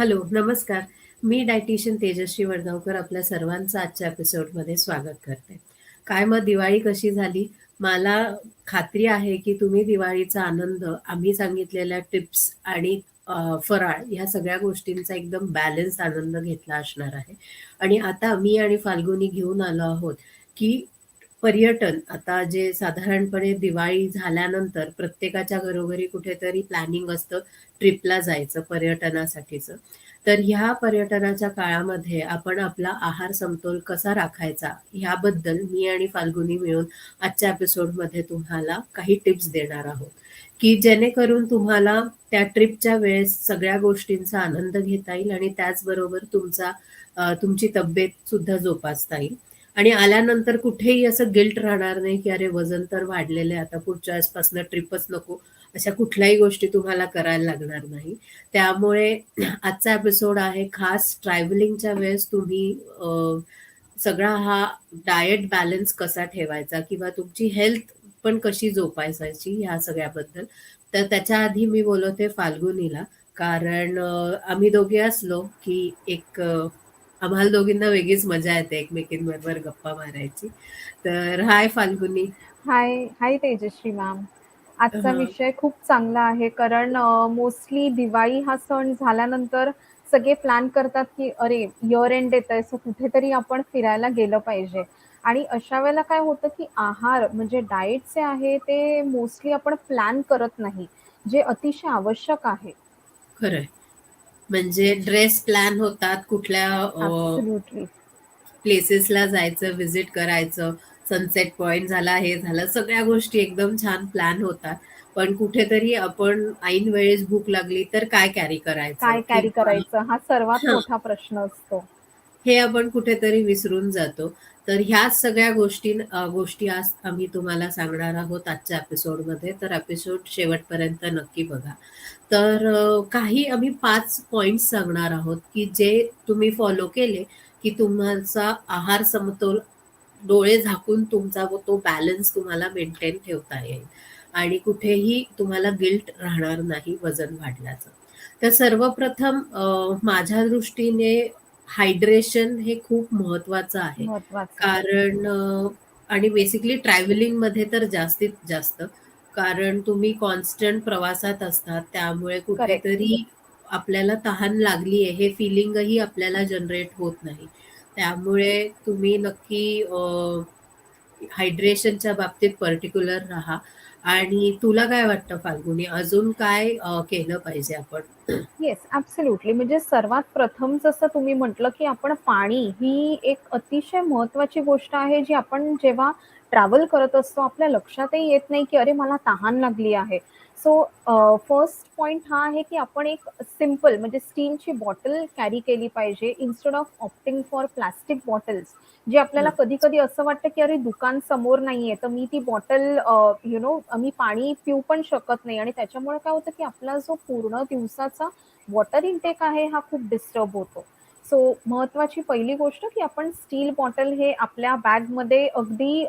Hello, नमस्कार. मी dietitian Tejashri Wadgaonkar आपल्या सर्वांचं आजच्या एपिसोडमध्ये स्वागत करते. काय मग दिवाळी कशी झाली? मला खात्री आहे, की तुम्ही दिवाळीचा आनंद आम्ही सांगितलेल्या टिप्स आणि फराळ ह्या सगळ्या गोष्टींचा एकदम बॅलन्स आनंद घेतला असणार आहे. आणि आता मी आणि फाल्गुनी घेऊन आलो आहोत, की पर्यटन आता जे साधारणपणे दिवाळी झाल्यानंतर प्रत्येकाच्या घरोघरी कुठेतरी प्लॅनिंग असतं ट्रिपला जायचं पर्यटनासाठीचं. तर ह्या पर्यटनाच्या काळामध्ये आपण आपला आहार समतोल कसा राखायचा ह्याबद्दल मी आणि फाल्गुनी मिळून आजच्या एपिसोडमध्ये तुम्हाला काही टिप्स देणार आहोत, की जेणेकरून तुम्हाला त्या ट्रिपच्या वेळेस सगळ्या गोष्टींचा आनंद घेता येईल आणि त्याचबरोबर तुमचा तुमची तब्येत सुद्धा जोपासता येईल. आणि आल्यानंतर कुठेही असं गिल्ट राहणार नाही, की अरे वजन तर वाढलेलं आहे, आता पुढच्या वेळेसपासून ट्रिपच नको. अशा कुठल्याही गोष्टी तुम्हाला करायला लागणार नाही. त्यामुळे आजचा एपिसोड आहे खास ट्रॅव्हलिंगच्या वेळेस तुम्ही सगळा हा डायट बॅलन्स कसा ठेवायचा किंवा तुमची हेल्थ पण कशी जोपासायची ह्या सगळ्याबद्दल. तर त्याच्या आधी मी बोलवते फाल्गुनीला कारण आम्ही दोघे असलो, की एक आम्हाला दोघींना वेगळीच मजा येते एकमेकींबरोबर गप्पा मारायची. तर hi Falguni. Hi, hi Tejashri ma'am. आजचा. विषय खूप चांगला आहे कारण मोस्टली दिवाळी हा सण झाल्यानंतर सगळे प्लॅन करतात, की अरे इयर एंड येतंय सो कुठेतरी आपण फिरायला गेलं पाहिजे. आणि अशा वेळेला काय होतं, की आहार म्हणजे डाएट जे आहे ते मोस्टली आपण प्लॅन करत नाही, जे अतिशय आवश्यक आहे. खरंय. म्हणजे ड्रेस प्लॅन होतात कुठल्या. प्लेसेसला जायचं, व्हिजिट करायचं, सनसेट पॉइंट झाला, हे झालं, सगळ्या गोष्टी एकदम छान प्लॅन होतात. पण कुठेतरी आपण ऐन वेळेस भूक लागली तर काय कॅरी करायचं काय कॅरी करायचं हा सर्वात. मोठा प्रश्न असतो. हे आपण कुठेतरी विसरून जातो. तर ह्याच सगळ्या गोष्टी गोष्टी आज आम्ही तुम्हाला सांगणार आहोत आजच्या एपिसोडमध्ये. तर एपिसोड शेवटपर्यंत नक्की बघा. तर काही आम्ही पाच पॉइंट्स सांगणार आहोत, की जे तुम्ही फॉलो केले, की तुमचा आहार समतोल डोळे झाकून तुमचा तो बॅलन्स तुम्हाला मेंटेन ठेवता येईल आणि कुठेही तुम्हाला गिल्ट राहणार नाही वजन वाढल्याचं. तर सर्वप्रथम माझ्या दृष्टीने हायड्रेशन हे खूप महत्वाचं आहे. कारण आणि बेसिकली ट्रॅव्हलिंगमध्ये तर जास्तीत जास्त. कारण तुम्ही कॉन्स्टंट प्रवासात असतात त्यामुळे. कुठेतरी आपल्याला तहान लागली आहे हे फीलिंगही आपल्याला जनरेट होत नाही. त्यामुळे तुम्ही नक्की हायड्रेशनच्या बाबतीत पर्टिक्युलर राहा. आणि तुला काय वाटतं फाल्गुनी अजून काय केलं पाहिजे आपण? Yes, absolutely. म्हणजे सर्वात प्रथम जसं तुम्ही म्हटलं, की आपण पाणी ही एक अतिशय महत्वाची गोष्ट आहे, जी आपण जेव्हा ट्रॅव्हल करत असतो, आपल्या लक्षातही येत नाही, की अरे मला तहान लागली आहे. सो फर्स्ट पॉइंट हा आहे, की आपण एक सिंपल म्हणजे स्टीलची बॉटल कॅरी केली पाहिजे instead of opting for plastic bottles. जे आपल्याला नक्कीच. कधी-कधी असं वाटतं, की अरे दुकान समोर नाहीये, तर मी ती बॉटल यू नो मी पाणी पिऊ पण शकत नाही आणि त्याच्यामुळे काय होतं, की आपला जो पूर्ण दिवसाचा वॉटर इनटेक आहे हा खूप डिस्टर्ब होतो. सो महत्त्वाची पहिली गोष्ट, की आपण स्टील बॉटल हे आपल्या बॅगमध्ये अगदी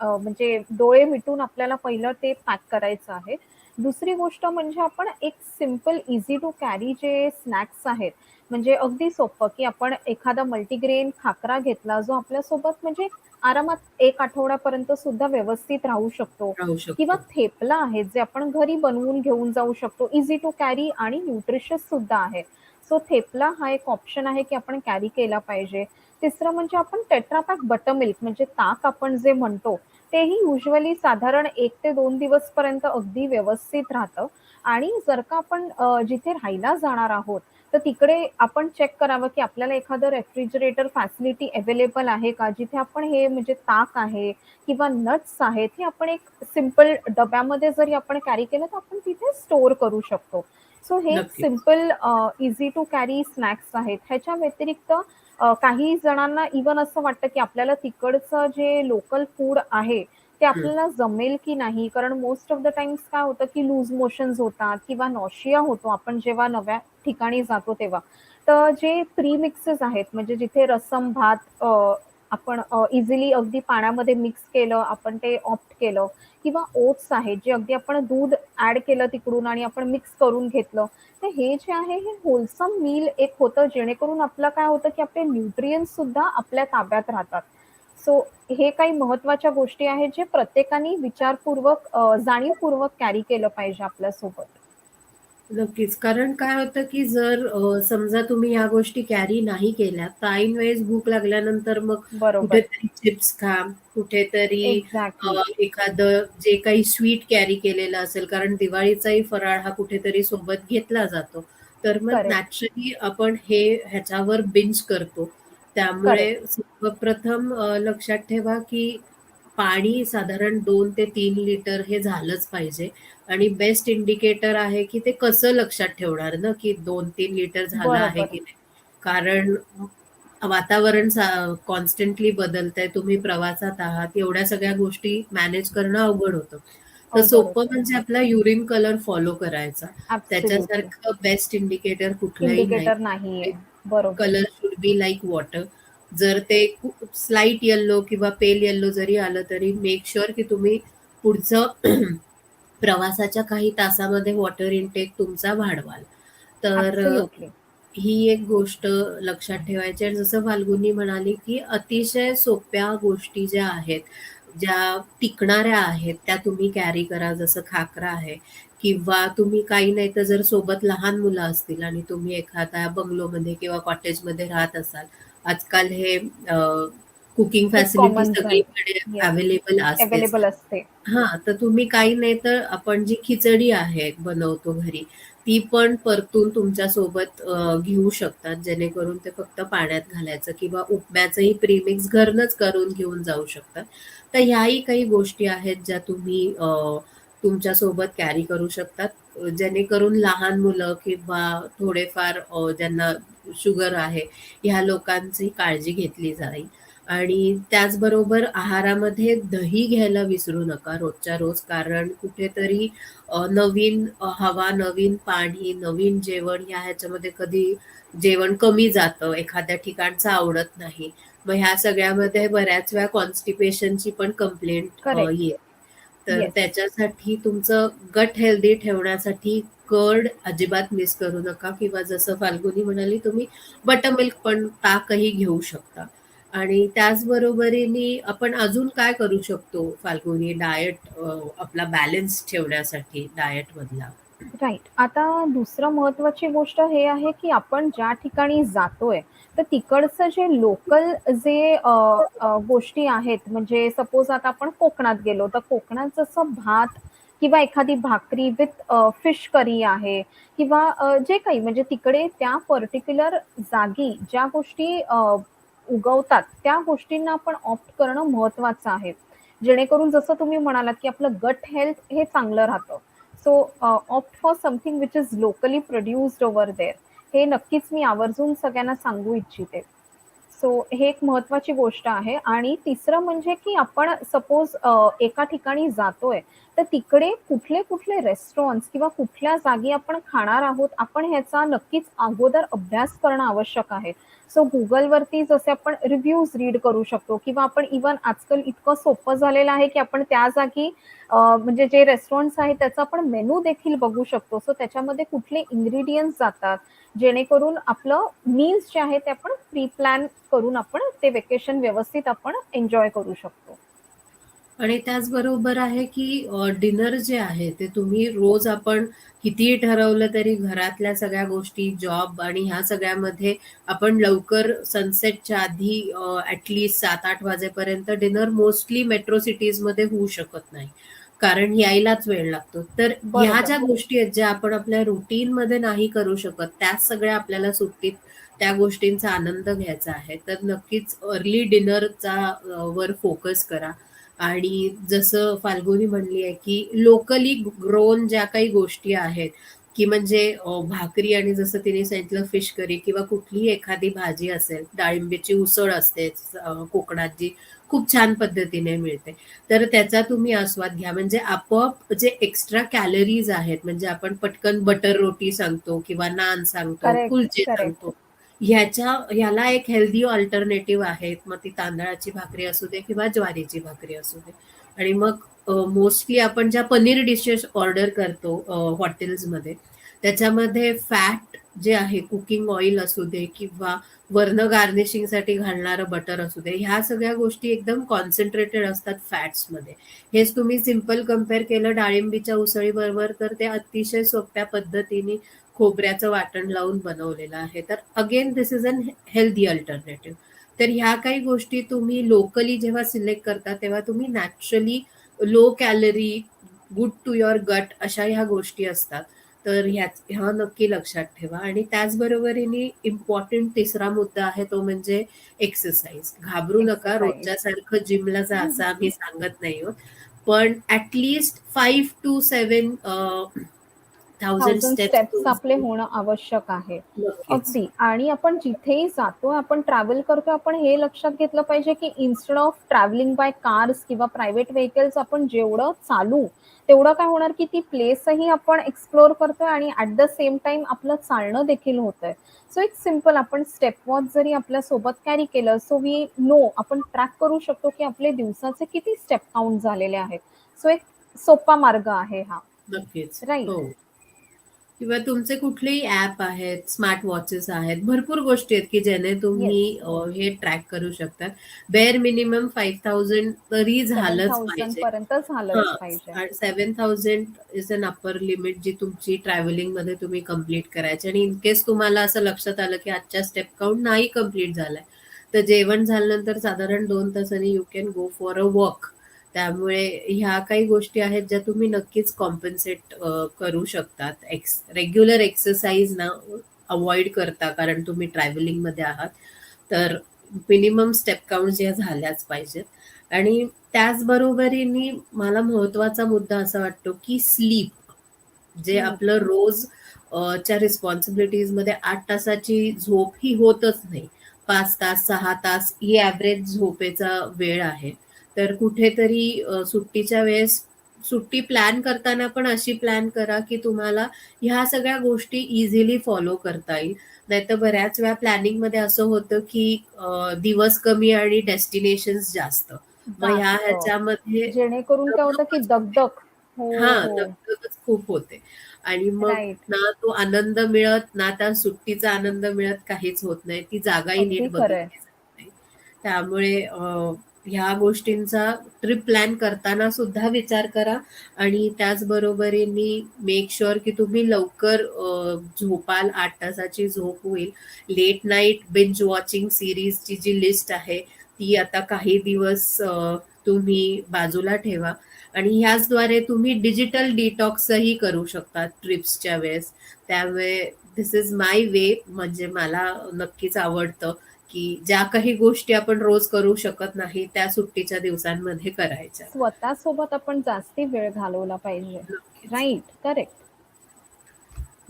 म्हणजे डोळे मिटून आपल्याला पहिलं ते पॅक करायचं आहे. दुसरी गोष्ट म्हणजे आपण एक सिंपल ईझी टू कॅरी जे स्नॅक्स आहेत, म्हणजे अगदी सोपं, की आपण एखादा मल्टीग्रेन खाकरा घेतला, जो आपल्यासोबत म्हणजे आरामात 1 आठवड्यापर्यंत सुद्धा व्यवस्थित राहू शकतो किंवा. थेपला आहे, जे आपण घरी बनवून घेऊन जाऊ शकतो. ईझी टू कॅरी आणि न्यूट्रिशियस सुद्धा आहे. सो थेपला हा एक ऑप्शन आहे, की आपण कॅरी केला पाहिजे. तिसरं म्हणजे आपण टेट्रापॅक बटर मिल्क म्हणजे ताक आपण जे म्हणतो, तेही युजली साधारण एक ते 2 दिवसपर्यंत अगदी व्यवस्थित राहतं आणि जर का आपण जिथे राहायला जाणार आहोत, तर तिकडे आपण चेक करावं, की आपल्याला एखादं रेफ्रिजरेटर फॅसिलिटी अवेलेबल आहे का? जिथे आपण हे म्हणजे ताक आहे किंवा नट्स आहेत, हे आपण एक सिंपल डब्यामध्ये जरी आपण कॅरी केलं, तर आपण तिथे स्टोअर करू शकतो. सो हे uh, easy to carry snacks आहेत. ह्याच्या व्यतिरिक्त काही जणांना इव्हन असं वाटतं, की आपल्याला तिकडचं जे लोकल फूड आहे, ते. आपल्याला जमेल की नाही? कारण मोस्ट ऑफ द टाईम्स काय होतं, की लूज मोशन्स होतात किंवा नॉशिया होतो आपण जेव्हा नव्या ठिकाणी जातो तेव्हा. तर जे प्री मिक्सेस आहेत, म्हणजे जिथे रसम भात आपण इझिली अगदी पाण्यामध्ये मिक्स केलं, आपण ते ऑप्ट केलं किंवा ओट्स आहेत, जे अगदी आपण दूध ऍड केलं तिकडून आणि आपण मिक्स करून घेतलं. तर हे जे आहे हे होलसम मील एक होतं, जेणेकरून आपलं काय होतं, की आपले न्यूट्रियन्स सुद्धा आपल्या ताब्यात राहतात. सो हे काही महत्त्वाच्या गोष्टी आहेत, जे प्रत्येकाने विचारपूर्वक जाणीवपूर्वक कॅरी केलं पाहिजे आपल्यासोबत. नक्कीच. कारण काय होतं, की जर अ, समजा तुम्ही ह्या गोष्टी कॅरी नाही केल्या, तर ऐन वेळेस भूक लागल्यानंतर मग बरोबर. कुठेतरी चिप्स खा, कुठेतरी अ, एक्झॅक्टली. एखादं जे काही स्वीट कॅरी केलेलं असेल, कारण दिवाळीचाही फराळ हा कुठेतरी सोबत घेतला जातो. तर मग करेक्ट. नॅचरली आपण हे ह्याच्यावर बिंज करतो. त्यामुळे करेक्ट. सर्वप्रथम अ, लक्षात ठेवा, की पाणी साधारण 2 ते 3 लिटर हे झालंच पाहिजे आणि बेस्ट इंडिकेटर आहे, की ते कसं लक्षात ठेवणार ना, की 2-3 लिटर झालं आहे. की नाही. कारण वातावरण कॉन्स्टंटली बदलतंय, तुम्ही प्रवासात आहात, एवढ्या सगळ्या गोष्टी मॅनेज करणं अवघड होतं. तर सोपं. म्हणजे आपला युरिन कलर फॉलो करायचा. त्याच्यासारखं बेस्ट इंडिकेटर कुठलंही नाही. Colour should be like water. जर ते स्लाइट येलो किंवा पेल येलो जरी आलं, तरी मेक शुअर की तुम्ही पुढचं प्रवासाच्या काही तासामध्ये वॉटर इनटेक तुमचा वाढवाल. तर. ही एक गोष्ट लक्षात ठेवायची आहे. जसं फाल्गुनी म्हणाली, की अतिशय सोप्या गोष्टी ज्या आहेत, ज्या टिकणाऱ्या आहेत, त्या तुम्ही कॅरी करा. जसं खाकरा आहे किंवा तुम्ही काही नाही तर जर सोबत लहान मुलं असतील आणि तुम्ही एखाद्या बंगलोमध्ये किंवा कॉटेजमध्ये राहत असाल, आजकाल हे कुकिंग फॅसिलिटी. सगळीकडे. अवेलेबल असते. हां, तर तुम्ही काही नाही तर आपण जी खिचडी आहे बनवतो घरी, ती पण परतून तुमच्यासोबत अ, घेऊ शकतात. जेणेकरून ते फक्त पाण्यात घालायचं किंवा उपम्याचंही प्रीमिक्स घरनंच करून घेऊन जाऊ शकतात. तर ह्याही काही गोष्टी आहेत, ज्या तुम्ही तुमच्यासोबत कॅरी करू शकतात. जेणेकरून लहान मुलं किंवा थोडेफार ज्यांना शुगर आहे, ह्या लोकांची काळजी घेतली जाईल. आणि त्याचबरोबर आहारामध्ये दही घ्यायला विसरू नका रोजच्या रोज. कारण कुठेतरी नवीन हवा, नवीन पाणी, नवीन जेवण ह्या ह्याच्यामध्ये कधी जेवण कमी जातं, एखाद्या ठिकाणचं आवडत नाही. मग ह्या सगळ्यामध्ये बऱ्याच वेळा कॉन्स्टिपेशनची पण कंप्लेंट. येते. तर येस. त्याच्यासाठी तुमचं गट हेल्दी ठेवण्यासाठी कर्ड अजिबात मिस करू नका किंवा जसं फाल्गुनी म्हणाली, तुम्ही बटरमिल्क पण ताकही घेऊ शकता. आणि त्याचबरोबरीने आपण अजून काय करू शकतो फाल्गुनी डायट अ, आपला बॅलन्स ठेवण्यासाठी डायटमधला? राईट आता दुसरं महत्वाची गोष्ट हे आहे, की आपण ज्या ठिकाणी जातोय, तर तिकडचं जे लोकल जे अ, अ, गोष्टी आहेत, म्हणजे सपोज आता आपण कोकणात गेलो, तर कोकणात जसं भात किंवा एखादी भाकरी विथ फिश करी आहे किंवा अ, जे काही म्हणजे तिकडे त्या पर्टिक्युलर जागी ज्या गोष्टी अ, उगवतात, त्या गोष्टींना आपण ऑप्ट करणं महत्वाचं आहे. जेणेकरून जसं तुम्ही म्हणालात, की आपलं गट हेल्थ हे चांगलं राहतं. So opt for something which is locally produced over there. हे नक्कीच मी आवर्जून सगळ्यांना सांगू इच्छिते. सो हे एक महत्त्वाची गोष्ट आहे आणि तिसरं म्हणजे की आपण सपोज uh, एका ठिकाणी जातोय, तर तिकडे कुठले-कुठले रेस्टॉरंट्स किंवा कुठल्या जागी आपण खाणार आहोत, आपण ह्याचा नक्कीच अगोदर अभ्यास करणं आवश्यक आहे. सो गुगलवरती जसे आपण रिव्ह्यूज रीड करू शकतो किंवा आपण इव्हन आजकाल इतकं सोपं झालेलं आहे, की आपण त्या जागी म्हणजे जे रेस्टॉरंट्स आहेत, त्याचा आपण मेनू देखील बघू शकतो. सो त्याच्यामध्ये कुठले इन्ग्रीडियंट्स जातात, जेणेकरून आपलं मील्स जे आहे ते आपण प्री प्लॅन करून आपण ते व्हेकेशन व्यवस्थित आपण एन्जॉय करू शकतो. आणि त्याचबरोबर आहे, की डिनर जे आहे ते तुम्ही रोज आपण कितीही ठरवलं तरी घरातल्या सगळ्या गोष्टी, जॉब आणि ह्या सगळ्यामध्ये आपण लवकर सनसेटच्या आधी अ, ॲट लीस्ट 7-8 वाजेपर्यंत डिनर मोस्टली मेट्रो सिटीजमध्ये होऊ शकत नाही. कारण यायलाच वेळ लागतो. तर ह्या. ज्या गोष्टी आहेत, ज्या आपण आपल्या रुटीनमध्ये नाही करू शकत, त्याच सगळ्या आपल्याला सुट्टीत त्या गोष्टींचा आनंद घ्यायचा आहे. तर नक्कीच अर्ली डिनरचा वर फोकस करा. आणि जसं फाल्गुनी म्हणली आहे, की लोकली ग्रोन ज्या काही गोष्टी आहेत, की म्हणजे भाकरी आणि जसं तिने सांगितलं फिश करी किंवा कुठलीही एखादी भाजी असेल, डाळिंबीची उसळ असते कोकणात जी खूप छान पद्धतीने मिळते. तर त्याचा तुम्ही आस्वाद घ्या. म्हणजे आपोआप जे एक्स्ट्रा कॅलरीज आहेत, म्हणजे आपण पटकन बटर रोटी सांगतो किंवा नान सांगतो, कुलचे. सांगतो. ह्याच्या ह्याला एक हेल्दी ऑल्टरनेटिव्ह आहेत. मग ती तांदळाची भाकरी असू दे किंवा ज्वारीची भाकरी असू दे. आणि मग मोस्टली आपण ज्या पनीर डिशेस ऑर्डर करतो हॉटेल्समध्ये त्याच्यामध्ये फॅट जे आहे कुकिंग ऑइल असू दे किंवा वर्ण गार्निशिंगसाठी घालणारं बटर असू दे ह्या सगळ्या गोष्टी एकदम कॉन्सन्ट्रेटेड असतात फॅट्समध्ये हेच तुम्ही सिंपल कंपेअर केलं डाळिंबीच्या उसळीबरोबर तर ते अतिशय सोप्या पद्धतीने खोबऱ्याचं वाटण लावून बनवलेलं आहे. तर again this is an healthy alternative तर ह्या काही गोष्टी तुम्ही लोकली जेव्हा सिलेक्ट करता तेव्हा तुम्ही naturally low calorie good to your gut अशा ह्या गोष्टी असतात. तर ह्या ह्या नक्की लक्षात ठेवा. आणि त्याचबरोबरीने इम्पॉर्टंट तिसरा मुद्दा आहे तो म्हणजे एक्सरसाइज घाबरू नका. रोजच्या सारखं जिमला जा असं आम्ही सांगत नाही पण at least five to seven thousand steps आपले होणं आवश्यक आहे. अगदी. आणि आपण जिथेही जातो आपण ट्रॅव्हल करतो आपण हे लक्षात घेतलं पाहिजे की instead of travelling by cars किंवा प्रायव्हेट व्हेकल्स आपण जेवढं चालू तेवढं काय होणार की ती प्लेसही आपण एक्सप्लोर करतोय आणि ऍट द सेम टाइम आपलं चालणं देखील होतंय. सो एक सिंपल आपण स्टेप वॉच जरी आपल्यासोबत कॅरी केलं सो वी नो आपण ट्रॅक करू शकतो की आपले दिवसाचे किती स्टेप काउंट झालेले आहेत. सो एक सोपा मार्ग आहे हा. नक्कीच. Right. किंवा तुमचे कुठलेही ऍप आहेत स्मार्ट वॉचेस आहेत भरपूर गोष्टी आहेत की ज्याने तुम्ही अ, हे ट्रॅक करू शकता. बेअर मिनिमम फाईव्ह थाउजंड तरी झालंच थाउजंड पाहिजे. पर्यंत झालंच पाहिजे. Seven thousand is an upper limit जी तुमची ट्रॅव्हलिंगमध्ये तुम्ही कंप्लीट करायची. आणि इन केस तुम्हाला असं लक्षात आलं की आजच्या स्टेप काउंट नाही कंप्लीट झालाय तर जेवण झाल्यानंतर साधारण दोन तासांनी you can go for a walk त्यामुळे ह्या काही गोष्टी आहेत ज्या तुम्ही नक्कीच कॉम्पन्सेट करू शकतात. एक्स रेग्युलर एक्सरसाइज ना अवॉइड करता कारण तुम्ही ट्रॅव्हलिंगमध्ये आहात. तर मिनिमम स्टेप काउंट ज्या झाल्याच पाहिजेत. आणि त्याचबरोबरीने मला महत्त्वाचा मुद्दा असा वाटतो की स्लीप जे. आपलं रोज च्या रिस्पॉन्सिबिलिटीजमध्ये आठ तासाची झोप ही होतच नाही. पाच तास सहा तास ही ऍव्हरेज झोपेचा वेळ आहे. तर कुठेतरी सुट्टीच्या वेळेस सुट्टी प्लॅन करताना पण अशी प्लॅन करा की तुम्हाला ह्या सगळ्या गोष्टी इझिली फॉलो करता येईल. नाहीतर बऱ्याच वेळा प्लॅनिंगमध्ये असं होतं की दिवस कमी आणि डेस्टिनेशन जास्त. मग ह्या. ह्याच्यामध्ये जेणेकरून काय होतं की दगदग. हो हा हो. दगदगच खूप होते. आणि मग ना तो आनंद मिळत ना त्या सुट्टीचा आनंद मिळत काहीच होत नाही. ती जागाही नीट नाही. त्यामुळे ह्या गोष्टींचा ट्रिप प्लॅन करताना सुद्धा विचार करा. आणि त्याचबरोबरीने मेक शुअर की तुम्ही लवकर झोपाल. आठ तासाची झोप होईल. लेट नाईट बिंज वॉचिंग सिरीजची जी लिस्ट आहे ती आता काही दिवस तुम्ही बाजूला ठेवा. आणि ह्याचद्वारे तुम्ही डिजिटल डिटॉक्सही करू शकता ट्रिप्सच्या वेळेस. त्यामुळे दिस इज माय वे म्हणजे मला नक्कीच आवडतं. की ज्या काही गोष्टी आपण रोज करू शकत नाही त्या सुट्टीच्या दिवसांमध्ये करायच्या. स्वतः सोबत आपण जास्ती वेळ घालवला पाहिजे. राईट करेक्ट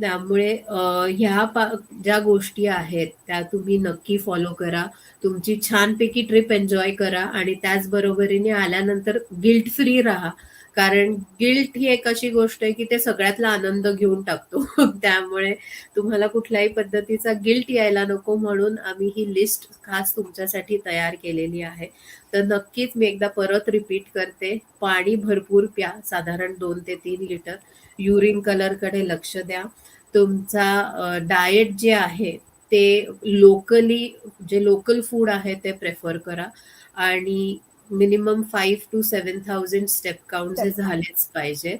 त्यामुळे ह्या ज्या गोष्टी आहेत त्या तुम्ही नक्की फॉलो करा. तुमची छानपैकी ट्रिप एन्जॉय करा आणि त्याचबरोबरीने आल्यानंतर गिल्ट फ्री राहा. कारण गिल्ट ही एक अशी गोष्ट आहे की ते सगळ्यातला आनंद घेऊन टाकतो. त्यामुळे तुम्हाला कुठल्याही पद्धतीचा गिल्ट यायला नको म्हणून आम्ही ही लिस्ट खास तुमच्यासाठी तयार केलेली आहे. तर नक्कीच मी एकदा परत रिपीट करते. पाणी भरपूर प्या साधारण दोन ते तीन लिटर युरिन कलरकडे लक्ष द्या. तुमचा डाएट जे आहे ते लोकली जे लोकल फूड आहे ते प्रेफर करा. आणि minimum five to seven thousand step count हे. झालेच पाहिजे.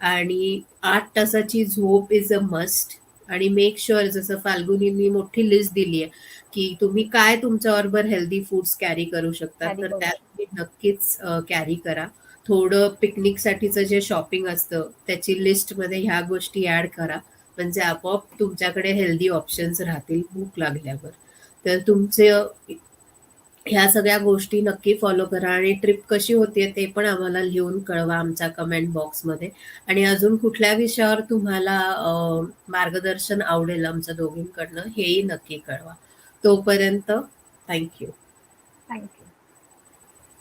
आणि आठ तासाची झोप इज अ मस्ट आणि मेक शुअर जसं फाल्गुनींनी मोठी लिस्ट दिली आहे की तुम्ही काय तुमच्याबरोबर हेल्दी फूड्स कॅरी करू शकता तर त्यात तुम्ही नक्कीच कॅरी करा. थोडं पिकनिकसाठीचं जे शॉपिंग असतं त्याची लिस्टमध्ये ह्या गोष्टी ऍड करा. म्हणजे आपोआप तुमच्याकडे हेल्दी ऑप्शन्स राहतील भूक लागल्यावर. तर तुमचे ह्या सगळ्या गोष्टी नक्की फॉलो करा आणि ट्रिप कशी होते ते पण आम्हाला लिहून कळवा आमच्या कमेंट बॉक्समध्ये आणि अजून कुठल्या विषयावर तुम्हाला मार्गदर्शन आवडेल आमच्या दोघींकडनं हेही नक्की कळवा. तोपर्यंत थँक्यू